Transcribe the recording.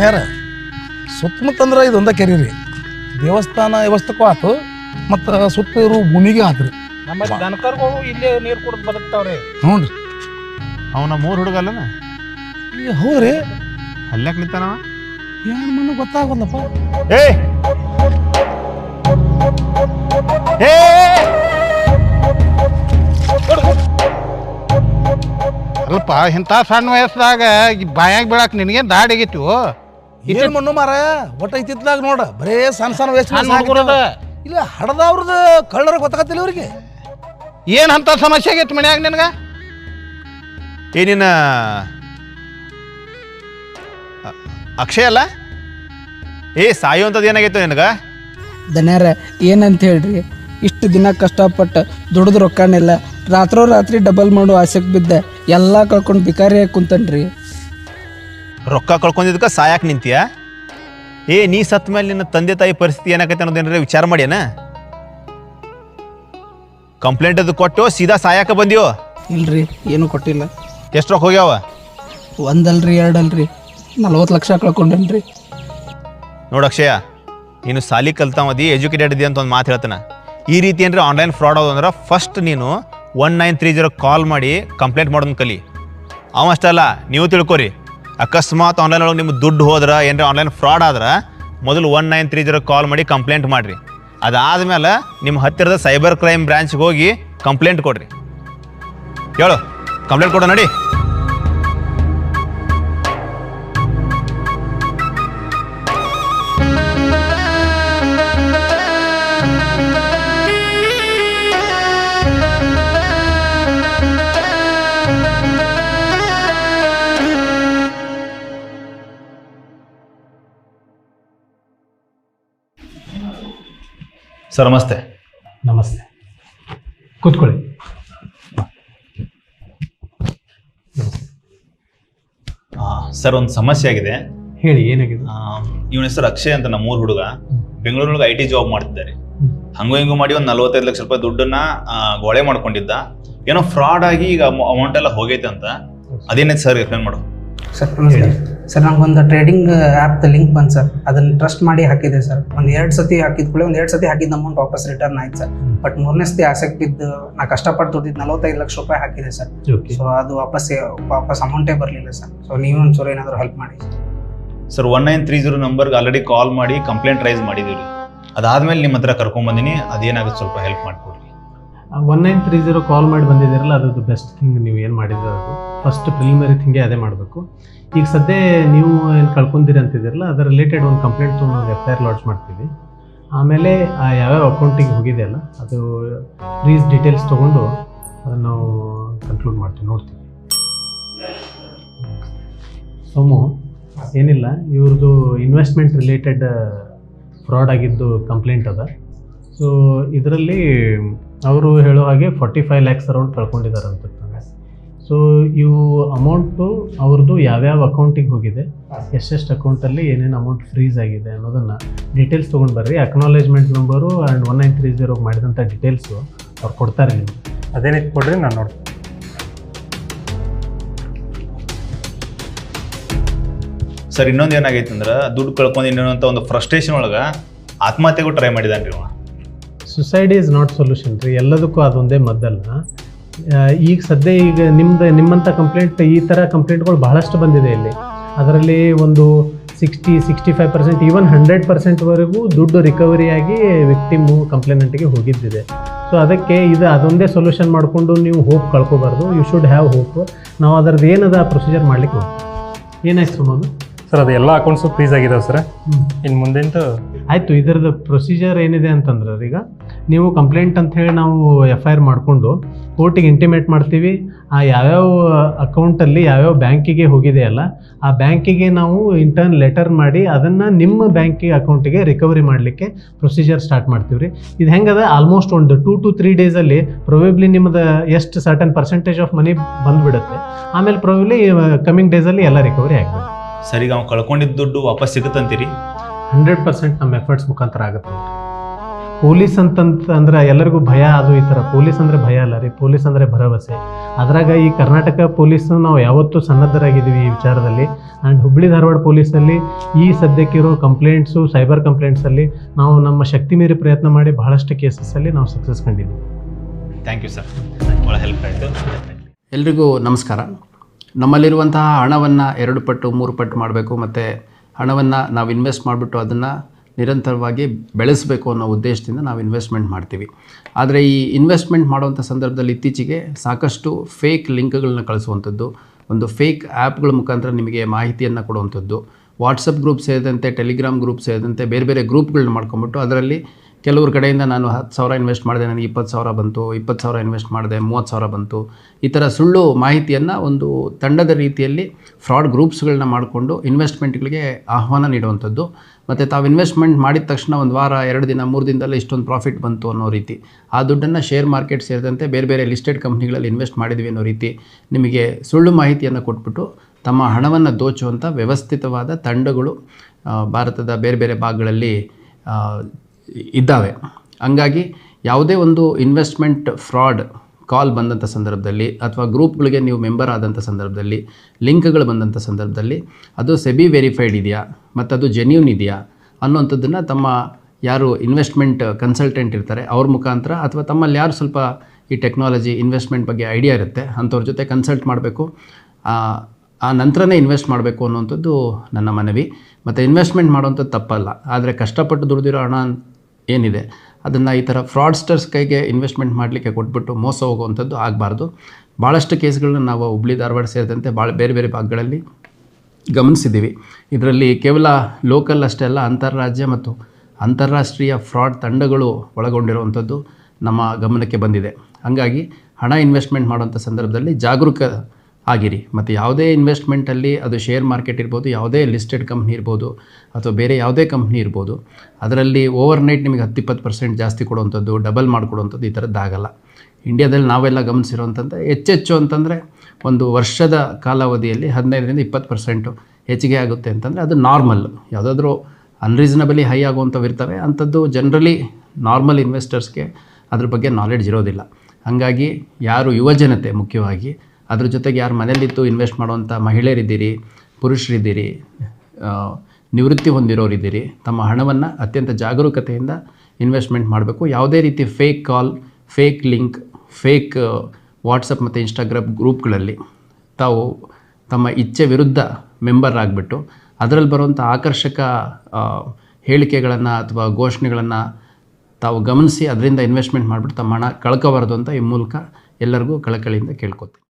ದನ್ಯಾರ ಸುತ್ತಮುತ್ತಂದ್ರೆ ಇದೊಂದ ಕೆರೆ ರೀ. ದೇವಸ್ಥಾನ ವ್ಯವಸ್ಥೆಗೂ ಆತು ಮತ್ತು ಸುತ್ತ ಇರು ಭೂಮಿಗೆ ಆತು ರೀ. ನಮ್ಮ ದನಕರ್ಗಳು ಇಲ್ಲೇ ನೀರು ಕುಡಿದು ಬದುಕ್ತಾವ್ರಿ. ಹ್ಞೂ ರೀ. ಅವನ ಮೂರು ಹುಡುಗಲ್ಲನ ಈ ಹೌದ್ರಿ ಅಲ್ಯಾಕ್ ನಿಂತಾನವ ಏನು ಮಣ್ಣು ಗೊತ್ತಾಗಲ್ಲಪ್ಪ ಏ! ಏ! ಅಲ್ಪ ಇಂಥ ಸಣ್ಣ ವಯಸ್ಸದಾಗ ಬಾಯಾಗ ಬೀಳಾಕ ನಿನಗೇನು ದಾಡಿಗಿತ್ತು ಆಗೈತಿ ಏನು ಮಣ್ಣು ಮಾರ ಒಟ್ಟ ಇತ್ತಿತ್ತಲಾಗ ನೋಡ. ಬರೇ ಸಣ್ಣ ಸಣ್ಣ ವೇಸ್ಟ್ ಇಲ್ಲ ಹಡದವ್ರದ್ದು ಕಳ್ಳರ ಗೊತ್ತಾಗತ್ತಿಲ್ಲ ಅವ್ರಿಗೆ ಏನು ಅಂತ ಸಮಸ್ಯೆ ಆಗೈತೆ ಮನ್ಯಾಗ ನಿನಗ? ಏನಿನ ಅಕ್ಷಯ್ ಅಲ್ಲ? ಏ ಸಾಯುವಂಥದ್ದು ಏನಾಗೈತೆ ನಿನಗ? ದನ್ಯಾರ ಏನಂತ ಹೇಳ್ರಿ? ಇಷ್ಟು ದಿನ ಕಷ್ಟಪಟ್ಟು ದುಡ್ದು ರೊಕ್ಕನೆಲ್ಲ. ರಾತ್ರೋ ರಾತ್ರಿ ಡಬಲ್ ಮಾಡೋ ಆಸೆಗೆ ಬಿದ್ದ. ಎಲ್ಲ ಕಳ್ಕೊಂಡು ಬಿಕಾರಿಯಾಗಿ ಕುಂತನ್ರಿ. ರೊಕ್ಕ ಕಳ್ಕೊಂಡಿದ್ದಕ್ಕೆ ಸಾಯಕ್ಕೆ ನಿಂತೀಯ? ಏ ನೀ ಸತ್ ಮೇಲೆ ನಿನ್ನ ತಂದೆ ತಾಯಿ ಪರಿಸ್ಥಿತಿ ಏನಾಗೈತೆ ಅನ್ನೋದೇನಾರ ವಿಚಾರ ಮಾಡ್ಯಾನ? ಕಂಪ್ಲೇಂಟ್ ಅದು ಕೊಟ್ಟು ಸೀದಾ ಸಾಯಕ್ಕೆ ಬಂದಿಯೋ? ಇಲ್ರಿ ಏನು ಕೊಟ್ಟಿಲ್ಲ. ಎಷ್ಟು ರೊಕ್ಕ ಹೋಗ್ಯಾವ? ಒಂದಲ್ರಿ ಎರಡಲ್ರಿ ನಲ್ವತ್ತು ಲಕ್ಷ ಕಳ್ಕೊಂಡೇನ್ರಿ. ನೋಡು ಅಕ್ಷಯ ನೀನು ಸಾಲಿ ಕಲ್ತಾವದಿ ಎಜುಕೇಟೆಡ್ ಇದೆ ಅಂತ ಒಂದು ಮಾತು ಹೇಳ್ತಾನೆ. ಈ ರೀತಿ ಏನ್ರಿ ಆನ್ಲೈನ್ ಫ್ರಾಡ್ ಆಗೋದು ಅಂದ್ರೆ ಫಸ್ಟ್ ನೀನು one nine three zero call ಮಾಡಿ ಕಂಪ್ಲೇಂಟ್ ಮಾಡೋದನ್ನ ಕಲಿ. ಅವ ಅಷ್ಟಲ್ಲ ನೀವು ತಿಳ್ಕೊರಿ. ಅಕಸ್ಮಾತ್ ಆನ್ಲೈನ್ ಒಳಗೆ ನಿಮ್ಗೆ ದುಡ್ಡು ಹೋದ್ರೆ, ಏನರ ಆನ್ಲೈನ್ ಫ್ರಾಡ್ ಆದ್ರೆ, ಮೊದಲು one nine three zero call ಮಾಡಿ ಕಂಪ್ಲೇಂಟ್ ಮಾಡಿರಿ. ಅದಾದಮೇಲೆ ನಿಮ್ಮ ಹತ್ತಿರದ ಸೈಬರ್ ಕ್ರೈಮ್ ಬ್ರಾಂಚ್ಗೆ ಹೋಗಿ ಕಂಪ್ಲೇಂಟ್ ಕೊಡ್ರಿ. ಹೇಳು ಕಂಪ್ಲೇಂಟ್ ಕೊಡೋ ನಡಿ. ಸರ್ ನಮಸ್ತೆ. ನಮಸ್ತೆ. ಕೂತ್ಕೊಳ್ಳಿ. ಸರ್ ಒಂದು ಸಮಸ್ಯೆ ಆಗಿದೆ. ಹೇಳಿ ಏನಾಗಿದೆ? ಇವನ ಹೆಸರು ಅಕ್ಷಯ್ ಅಂತ ನಮ್ಮ ಊರ್ ಹುಡುಗ. ಬೆಂಗಳೂರೊಳಗೆ ಐ ಟಿ ಜಾಬ್ ಮಾಡ್ತಿದ್ದಾರೆ. ಹಂಗು ಹಿಂಗು ಮಾಡಿ ಒಂದು ನಲವತ್ತೈದು ಲಕ್ಷ ರೂಪಾಯಿ ದುಡ್ಡನ್ನ ಗೊಳೆ ಮಾಡ್ಕೊಂಡಿದ್ದ. ಏನೋ ಫ್ರಾಡ್ ಆಗಿ ಈಗ ಅಮೌಂಟ್ ಎಲ್ಲ ಹೋಗೈತೆ ಅಂತ. ಅದೇನೈತೆ ಸರ್ ಎಕ್ಸ್ಪ್ಲೇನ್ ಮಾಡು. ಸರ್ ಸರ್ ಒಂದು ಟ್ರೇಡಿಂಗ್ ಆ್ಯಪ್ ಲಿಂಕ್ ಬಂತು ಸರ್. ಅದನ್ನು ಟ್ರಸ್ಟ್ ಮಾಡಿ ಹಾಕಿದೆ ಸರ್. ಒಂದು ಎರಡು ಸತಿ ಹಾಕಿದ ಕೂಡ ಒಂದು ಎರಡು ಸತಿ ಹಾಕಿದ ಅಮೌಂಟ್ ವಾಪಸ್ ರಿಟರ್ನ್ ಆಯ್ತು ಸರ್. ಬಟ್ ಮೂರನೇ ಸತಿ ಆಸಕ್ತಿ ಇದ್ದು ನಾ ಕಷ್ಟಪಟ್ಟು ದುಡ್ಡಿದ್ದು ನಲವತ್ತೈದು ಲಕ್ಷ ರೂಪಾಯಿ ಹಾಕಿದೆ ಸರ್. ಸೊ ಅದು ವಾಪಸ್ ವಾಪಸ್ ಅಮೌಂಟೇ ಬರಲಿಲ್ಲ ಸರ್. ಸೊ ನೀವು ಒಂಚೂರು ಏನಾದರೂ ಹೆಲ್ಪ್ ಮಾಡಿ sir. One nine three zero ನಂಬರ್ಗೆ ಆಲ್ರೆಡಿ ಕಾಲ್ ಮಾಡಿ ಕಂಪ್ಲೇಂಟ್ ರೈಸ್ ಮಾಡಿದ್ದೀವಿ. ಅದಾದಮೇಲೆ ನಿಮ್ಮ ಹತ್ರ ಕರ್ಕೊಂಬಂದಿನಿ ಅದೇನಾಗುತ್ತೆ ಸ್ವಲ್ಪ ಹೆಲ್ಪ್ ಮಾಡಿಕೊಡ್ರಿ. One nine three zero call ಮಾಡಿ ಬಂದಿದ್ದೀರಲ್ಲ ಅದು ಬೆಸ್ಟ್ ಥಿಂಗ್ ನೀವು ಏನು ಮಾಡಿದ್ರೆ ಅದು? ಫಸ್ಟ್ ಪ್ರಿಲಿಮರಿ ಥಿಂಗೇ ಅದೇ ಮಾಡಬೇಕು. ಈಗ ಸದ್ಯ ನೀವು ಏನು ಕಳ್ಕೊಂತೀರಿ ಅಂತಿದ್ದೀರಲ್ಲ, ಅದರ ರಿಲೇಟೆಡ್ ಒಂದು ಕಂಪ್ಲೇಂಟ್ ತೊಗೊಂಡು ನಾವು ಎಫ್ ಐ ಆರ್ ಲಾಡ್ಜ್ ಮಾಡ್ತೀವಿ. ಆಮೇಲೆ ಯಾವ್ಯಾವ ಅಕೌಂಟಿಗೆ ಹೋಗಿದೆಯಲ್ಲ ಅದು ಪ್ಲೀಸ್ ಡೀಟೇಲ್ಸ್ ತೊಗೊಂಡು ಅದನ್ನು ನಾವು ಕನ್ಕ್ಲೂಡ್ ಮಾಡ್ತೀವಿ, ನೋಡ್ತೀವಿ. ಸೋಮು, ಏನಿಲ್ಲ, ಇವ್ರದ್ದು ಇನ್ವೆಸ್ಟ್ಮೆಂಟ್ ರಿಲೇಟೆಡ್ ಫ್ರಾಡ್ ಆಗಿದ್ದು ಕಂಪ್ಲೇಂಟ್ ಅದ. ಸೊ ಇದರಲ್ಲಿ ಅವರು ಹೇಳೋ ಹಾಗೆ ಫಾರ್ಟಿ ಫೈವ್ ಲ್ಯಾಕ್ಸ್ ಅರೌಂಡ್ ಕಳ್ಕೊಂಡಿದ್ದಾರೆ ಅಂತ ಸೊ ಇವು ಅಮೌಂಟು ಅವ್ರದ್ದು ಯಾವ್ಯಾವ ಅಕೌಂಟಿಗೆ ಹೋಗಿದೆ ಎಷ್ಟೆಷ್ಟು ಅಕೌಂಟಲ್ಲಿ ಏನೇನು ಅಮೌಂಟ್ ಫ್ರೀಸ್ ಆಗಿದೆ ಅನ್ನೋದನ್ನು ಡೀಟೇಲ್ಸ್ ತೊಗೊಂಡು ಬರ್ರಿ. Acknowledgement number and one nine three zero ಮಾಡಿದಂಥ ಡೀಟೇಲ್ಸು ಅವ್ರು ಕೊಡ್ತಾರೆ ನಿಮಗೆ. ಅದೇನಿತ್ತು ಕೊಡ್ರಿ ನಾನು ನೋಡ್ತೀನಿ. ಸರ್ ಇನ್ನೊಂದು ಏನಾಗೈತೆ ಅಂದ್ರೆ ದುಡ್ಡು ಕಳ್ಕೊಂಡಿನ ಅಂತ ಒಂದು ಫ್ರಸ್ಟ್ರೇಷನ್ ಒಳಗೆ ಆತ್ಮಹತ್ಯೆಗೂ ಟ್ರೈ ಮಾಡಿದಾನೆ ರೀ ಅವ ಸುಸೈಡ್ ಈಸ್ ನಾಟ್ ಸೊಲ್ಯೂಷನ್ ರೀ ಎಲ್ಲದಕ್ಕೂ ಅದೊಂದೇ ಮದ್ದಲ್ಲ ಈಗ ಸದ್ಯ ಈಗ ನಿಮ್ದು ನಿಮ್ಮಂಥ ಕಂಪ್ಲೇಂಟ್ ಈ ಥರ ಕಂಪ್ಲೇಂಟ್ಗಳು ಬಹಳಷ್ಟು ಬಂದಿದೆ ಇಲ್ಲಿ. ಅದರಲ್ಲಿ ಒಂದು sixty sixty five percent even hundred ಪರ್ಸೆಂಟ್ವರೆಗೂ ದುಡ್ಡು ರಿಕವರಿ ಆಗಿ ವಿಕ್ಟಿಮು ಕಂಪ್ಲೇನೆಂಟ್ಗೆ ಹೋಗಿದ್ದಿದೆ. ಸೊ ಅದಕ್ಕೆ ಇದು ಅದೊಂದೇ ಸೊಲ್ಯೂಷನ್ ಮಾಡಿಕೊಂಡು ನೀವು ಹೋಪ್ ಕಳ್ಕೊಬಾರ್ದು. ಯು ಶುಡ್ ಹ್ಯಾವ್ ಹೋಪ್ ನಾವು ಅದರದ್ದು ಏನದ ಪ್ರೊಸೀಜರ್ ಮಾಡ್ಲಿಕ್ಕೆ ಹೋಗ್ತೀವಿ. ಏನಾಯ್ತು ಸುಮೋದು ಸರ್ ಅದು ಎಲ್ಲ ಅಕೌಂಟ್ಸು ಫ್ರೀಸ್ ಆಗಿದಾವೆ ಸರ್ ಇನ್ನು ಮುಂದಿಂದು ಆಯಿತು, ಇದರದ್ದು ಪ್ರೊಸೀಜರ್ ಏನಿದೆ ಅಂತಂದ್ರೆ ಈಗ ನೀವು ಕಂಪ್ಲೇಂಟ್ ಅಂತ ಹೇಳಿ ನಾವು ಎಫ್ ಐ ಆರ್ ಮಾಡಿಕೊಂಡು ಕೋರ್ಟಿಗೆ ಇಂಟಿಮೇಟ್ ಮಾಡ್ತೀವಿ. ಆ ಯಾವ್ಯಾವ ಅಕೌಂಟಲ್ಲಿ ಯಾವ್ಯಾವ ಬ್ಯಾಂಕಿಗೆ ಹೋಗಿದೆಯಲ್ಲ ಆ ಬ್ಯಾಂಕಿಗೆ ನಾವು ಇಂಟರ್ನ್ ಲೆಟರ್ ಮಾಡಿ ಅದನ್ನು ನಿಮ್ಮ ಬ್ಯಾಂಕಿಗೆ ಅಕೌಂಟಿಗೆ ರಿಕವರಿ ಮಾಡಲಿಕ್ಕೆ ಪ್ರೊಸೀಜರ್ ಸ್ಟಾರ್ಟ್ ಮಾಡ್ತೀವಿ ರೀ ಇದು ಹೆಂಗದ? ಆಲ್ಮೋಸ್ಟ್ ಒಂದು ಟೂ ಟು ತ್ರೀ ಡೇಸಲ್ಲಿ ಪ್ರೊಬೇಬ್ಲಿ ನಿಮ್ಮದು ಎಷ್ಟು ಸರ್ಟನ್ ಪರ್ಸೆಂಟೇಜ್ ಆಫ್ ಮನಿ ಬಂದುಬಿಡುತ್ತೆ. ಆಮೇಲೆ ಪ್ರೊಬೇಬ್ಲಿ ಕಮಿಂಗ್ ಡೇಸಲ್ಲಿ ಎಲ್ಲ ರಿಕವರಿ ಆಗ್ತದೆ ಸರ್ ಈಗ ಅವ್ನು ಕಳ್ಕೊಂಡಿದ್ದ ದುಡ್ಡು ವಾಪಸ್ ಸಿಗುತ್ತಂತೀರಿ? ಹಂಡ್ರೆಡ್ ಪರ್ಸೆಂಟ್ ನಮ್ಮ ಎಫರ್ಟ್ಸ್ ಮುಖಾಂತರ ಆಗುತ್ತೆ ಪೊಲೀಸ್ ಅಂತಂತ ಅಂದ್ರೆ ಎಲ್ಲರಿಗೂ ಭಯ ಅದು ಈ ಥರ ಪೊಲೀಸ್ ಅಂದರೆ ಭಯ ಅಲ್ಲ ರೀ. ಪೊಲೀಸ್ ಅಂದರೆ ಭರವಸೆ. ಅದ್ರಾಗ ಈ ಕರ್ನಾಟಕ ಪೊಲೀಸು ನಾವು ಯಾವತ್ತೂ ಸನ್ನದ್ಧರಾಗಿದ್ದೀವಿ ಈ ವಿಚಾರದಲ್ಲಿ. ಆ್ಯಂಡ್ ಹುಬ್ಬಳ್ಳಿ ಧಾರವಾಡ ಪೊಲೀಸಲ್ಲಿ ಈ ಸದ್ಯಕ್ಕಿರೋ ಕಂಪ್ಲೇಂಟ್ಸು ಸೈಬರ್ ಕಂಪ್ಲೇಂಟ್ಸಲ್ಲಿ ನಾವು ನಮ್ಮ ಶಕ್ತಿ ಮೀರಿ ಪ್ರಯತ್ನ ಮಾಡಿ ಬಹಳಷ್ಟು ಕೇಸಸ್ಸಲ್ಲಿ ನಾವು ಸಕ್ಸಸ್ ಕಂಡಿದ್ದೀವಿ. ಥ್ಯಾಂಕ್ ಯು ಸರ್ ಭಾಳ ಹೆಲ್ಪ್ ಆಯಿತು. ಎಲ್ರಿಗೂ ನಮಸ್ಕಾರ. ನಮ್ಮಲ್ಲಿರುವಂತಹ ಹಣವನ್ನು ಎರಡು ಪಟ್ಟು, ಮೂರು ಪಟ್ಟು ಮಾಡಬೇಕು, ಮತ್ತು ಹಣವನ್ನು ನಾವು ಇನ್ವೆಸ್ಟ್ ಮಾಡಿಬಿಟ್ಟು ಅದನ್ನು ನಿರಂತರವಾಗಿ ಬೆಳೆಸಬೇಕು ಅನ್ನೋ ಉದ್ದೇಶದಿಂದ ನಾವು ಇನ್ವೆಸ್ಟ್ಮೆಂಟ್ ಮಾಡ್ತೀವಿ. ಆದರೆ ಈ ಇನ್ವೆಸ್ಟ್ಮೆಂಟ್ ಮಾಡುವಂಥ ಸಂದರ್ಭದಲ್ಲಿ ಇತ್ತೀಚೆಗೆ ಸಾಕಷ್ಟು ಫೇಕ್ ಲಿಂಕ್ಗಳನ್ನ ಕಳಿಸುವಂಥದ್ದು, ಒಂದು ಫೇಕ್ ಆ್ಯಪ್ಗಳ ಮುಖಾಂತರ ನಿಮಗೆ ಮಾಹಿತಿಯನ್ನು ಕೊಡುವಂಥದ್ದು ವಾಟ್ಸಪ್ ಗ್ರೂಪ್ ಸೇರಿದಂತೆ ಟೆಲಿಗ್ರಾಮ್ ಗ್ರೂಪ್ ಸೇರಿದಂತೆ ಬೇರೆ ಬೇರೆ ಗ್ರೂಪ್ಗಳನ್ನ ಮಾಡ್ಕೊಂಬಿಟ್ಟು ಅದರಲ್ಲಿ ಕೆಲವ್ರ ಕಡೆಯಿಂದ ನಾನು ಹತ್ತು ಸಾವಿರ ಇನ್ವೆಸ್ಟ್ ಮಾಡಿದೆ, ನನಗೆ ಇಪ್ಪತ್ತು ಸಾವಿರ ಬಂತು, ಇಪ್ಪತ್ತು ಸಾವಿರ ಇನ್ವೆಸ್ಟ್ ಮಾಡಿದೆ, ಮೂವತ್ತು ಸಾವಿರ ಬಂತು. ಈ ಥರ ಸುಳ್ಳು ಮಾಹಿತಿಯನ್ನು ಒಂದು ತಂಡದ ರೀತಿಯಲ್ಲಿ ಫ್ರಾಡ್ ಗ್ರೂಪ್ಸ್ಗಳನ್ನ ಮಾಡಿಕೊಂಡು ಇನ್ವೆಸ್ಟ್ಮೆಂಟ್ಗಳಿಗೆ ಆಹ್ವಾನ ನೀಡುವಂಥದ್ದು. ಮತ್ತು ತಾವು ಇನ್ವೆಸ್ಟ್ಮೆಂಟ್ ಮಾಡಿದ ತಕ್ಷಣ ಒಂದು ವಾರ, ಎರಡು ದಿನ, ಮೂರು ದಿನದಲ್ಲಿ ಇಷ್ಟೊಂದು ಪ್ರಾಫಿಟ್ ಬಂತು ಅನ್ನೋ ರೀತಿ. ಆ ದುಡ್ಡನ್ನು ಶೇರ್ ಮಾರ್ಕೆಟ್ ಸೇರಿದಂತೆ ಬೇರೆ ಬೇರೆ ಲಿಸ್ಟೆಡ್ ಕಂಪ್ನಿಗಳಲ್ಲಿ ಇನ್ವೆಸ್ಟ್ ಮಾಡಿದ್ವಿ ಅನ್ನೋ ರೀತಿ ನಿಮಗೆ ಸುಳ್ಳು ಮಾಹಿತಿಯನ್ನು ಕೊಟ್ಬಿಟ್ಟು ತಮ್ಮ ಹಣವನ್ನು ದೋಚುವಂಥ ವ್ಯವಸ್ಥಿತವಾದ ತಂಡಗಳು ಭಾರತದ ಬೇರೆ ಬೇರೆ ಭಾಗಗಳಲ್ಲಿ ಇದ್ದಾವೆ. ಹಂಗಾಗಿ ಯಾವುದೇ ಒಂದು ಇನ್ವೆಸ್ಟ್ಮೆಂಟ್ ಫ್ರಾಡ್ ಕಾಲ್ ಬಂದಂಥ ಸಂದರ್ಭದಲ್ಲಿ ಅಥವಾ ಗ್ರೂಪ್ಗಳಿಗೆ ನೀವು ಮೆಂಬರ್ ಆದಂಥ ಸಂದರ್ಭದಲ್ಲಿ ಲಿಂಕ್ಗಳು ಬಂದಂಥ ಸಂದರ್ಭದಲ್ಲಿ ಅದು ಸೆಬಿ ವೆರಿಫೈಡ್ ಇದೆಯಾ ಮತ್ತು ಅದು ಜೆನ್ಯೂನ್ ಇದೆಯಾ ಅನ್ನೋಂಥದ್ದನ್ನು ತಮ್ಮ ಯಾರು ಇನ್ವೆಸ್ಟ್ಮೆಂಟ್ ಕನ್ಸಲ್ಟೆಂಟ್ ಇರ್ತಾರೆ ಅವ್ರ ಮುಖಾಂತರ ಅಥವಾ ತಮ್ಮಲ್ಲಿ ಯಾರು ಸ್ವಲ್ಪ ಈ ಟೆಕ್ನಾಲಜಿ ಇನ್ವೆಸ್ಟ್ಮೆಂಟ್ ಬಗ್ಗೆ ಐಡಿಯಾ ಇರುತ್ತೆ ಅಂಥವ್ರ ಜೊತೆ ಕನ್ಸಲ್ಟ್ ಮಾಡಬೇಕು. ಆ ನಂತರನೇ ಇನ್ವೆಸ್ಟ್ ಮಾಡಬೇಕು ಅನ್ನುವಂಥದ್ದು ನನ್ನ ಮನವಿ. ಮತ್ತು ಇನ್ವೆಸ್ಟ್ಮೆಂಟ್ ಮಾಡುವಂಥದ್ದು ತಪ್ಪಲ್ಲ. ಆದರೆ ಕಷ್ಟಪಟ್ಟು ದುಡಿದಿರೋ ಹಣ ಏನಿದೆ? ಅದನ್ನು ಈ ಥರ ಫ್ರಾಡ್ಸ್ಟರ್ಸ್ ಕೈಗೆ ಇನ್ವೆಸ್ಟ್ಮೆಂಟ್ ಮಾಡಲಿಕ್ಕೆ ಕೊಟ್ಬಿಟ್ಟು ಮೋಸ ಹೋಗುವಂಥದ್ದು ಆಗಬಾರ್ದು. ಭಾಳಷ್ಟು ಕೇಸ್ಗಳನ್ನ ನಾವು ಹುಬ್ಳಿ, ಧಾರವಾಡ ಸೇರಿದಂತೆ ಭಾಳ ಬೇರೆ ಬೇರೆ ಭಾಗಗಳಲ್ಲಿ ಗಮನಿಸಿದ್ದೀವಿ. ಇದರಲ್ಲಿ ಕೇವಲ ಲೋಕಲ್ ಅಷ್ಟೇ ಅಲ್ಲ, ಅಂತಾರಾಜ್ಯ ಮತ್ತು ಅಂತಾರಾಷ್ಟ್ರೀಯ ಫ್ರಾಡ್ ತಂಡಗಳು ಒಳಗೊಂಡಿರುವಂಥದ್ದು ನಮ್ಮ ಗಮನಕ್ಕೆ ಬಂದಿದೆ. ಹಾಗಾಗಿ ಹಣ ಇನ್ವೆಸ್ಟ್ಮೆಂಟ್ ಮಾಡುವಂಥ ಸಂದರ್ಭದಲ್ಲಿ ಜಾಗರೂಕ ಆಗಿರಿ. ಮತ್ತು ಯಾವುದೇ ಇನ್ವೆಸ್ಟ್ಮೆಂಟಲ್ಲಿ ಅದು ಶೇರ್ ಮಾರ್ಕೆಟ್ ಇರ್ಬೋದು, ಯಾವುದೇ ಲಿಸ್ಟೆಡ್ ಕಂಪ್ನಿ ಇರ್ಬೋದು, ಅಥವಾ ಬೇರೆ ಯಾವುದೇ ಕಂಪ್ನಿ ಇರ್ಬೋದು, ಅದರಲ್ಲಿ ಓವರ್ ನೈಟ್ ನಿಮಗೆ ಹತ್ತು ಇಪ್ಪತ್ತು ಪರ್ಸೆಂಟ್ ಜಾಸ್ತಿ ಕೊಡುವಂಥದ್ದು ಡಬಲ್ ಮಾಡಿಕೊಡುವಂಥದ್ದು ಈ ಥರದ್ದಾಗಲ್ಲ ಇಂಡಿಯಾದಲ್ಲಿ ನಾವೆಲ್ಲ ಗಮನಿಸಿರುವಂಥದ್ದು ಹೆಚ್ಚೆಚ್ಚು ಅಂತಂದರೆ ಒಂದು ವರ್ಷದ ಕಾಲಾವಧಿಯಲ್ಲಿ ಹದಿನೈದರಿಂದ ಇಪ್ಪತ್ತು ಪರ್ಸೆಂಟು ಹೆಚ್ಚಿಗೆ ಆಗುತ್ತೆ ಅಂತಂದರೆ ಅದು ನಾರ್ಮಲ್ ಯಾವುದಾದ್ರೂ ಅನ್ರೀಸನಬಲಿ ಹೈ ಆಗುವಂಥವು ಇರ್ತವೆ, ಅಂಥದ್ದು ಜನರಲಿ ನಾರ್ಮಲ್ ಇನ್ವೆಸ್ಟರ್ಸ್ಗೆ ಅದ್ರ ಬಗ್ಗೆ ನಾಲೆಡ್ಜ್ ಇರೋದಿಲ್ಲ. ಹಾಗಾಗಿ ಯಾರು ಯುವಜನತೆ ಮುಖ್ಯವಾಗಿ ಅದ್ರ ಜೊತೆಗೆ ಯಾರು ಮನೇಲಿದ್ದು ಇನ್ವೆಸ್ಟ್ ಮಾಡುವಂಥ ಮಹಿಳೆಯರಿದ್ದೀರಿ, ಪುರುಷರಿದ್ದೀರಿ ನಿವೃತ್ತಿ ಹೊಂದಿರೋರಿದ್ದೀರಿ, ತಮ್ಮ ಹಣವನ್ನು ಅತ್ಯಂತ ಜಾಗರೂಕತೆಯಿಂದ ಇನ್ವೆಸ್ಟ್ಮೆಂಟ್ ಮಾಡಬೇಕು. ಯಾವುದೇ ರೀತಿ fake call fake link fake WhatsApp ಮತ್ತು ಇನ್ಸ್ಟಾಗ್ರಾಮ್ ಗ್ರೂಪ್ಗಳಲ್ಲಿ ತಾವು ತಮ್ಮ ಇಚ್ಛೆ ವಿರುದ್ಧ ಮೆಂಬರ್ ಆಗಿಬಿಟ್ಟು ಅದರಲ್ಲಿ ಬರುವಂಥ ಆಕರ್ಷಕ ಹೇಳಿಕೆಗಳನ್ನು ಅಥವಾ ಘೋಷಣೆಗಳನ್ನು ತಾವು ಗಮನಿಸಿ ಅದರಿಂದ ಇನ್ವೆಸ್ಟ್ಮೆಂಟ್ ಮಾಡಿಬಿಟ್ಟು ತಮ್ಮ ಹಣ ಕಳ್ಕೋಬಾರ್ದು ಅಂತ ಈ ಮೂಲಕ ಎಲ್ಲರಿಗೂ ಕಳಕಳಿಯಿಂದ ಕೇಳ್ಕೊತೀನಿ.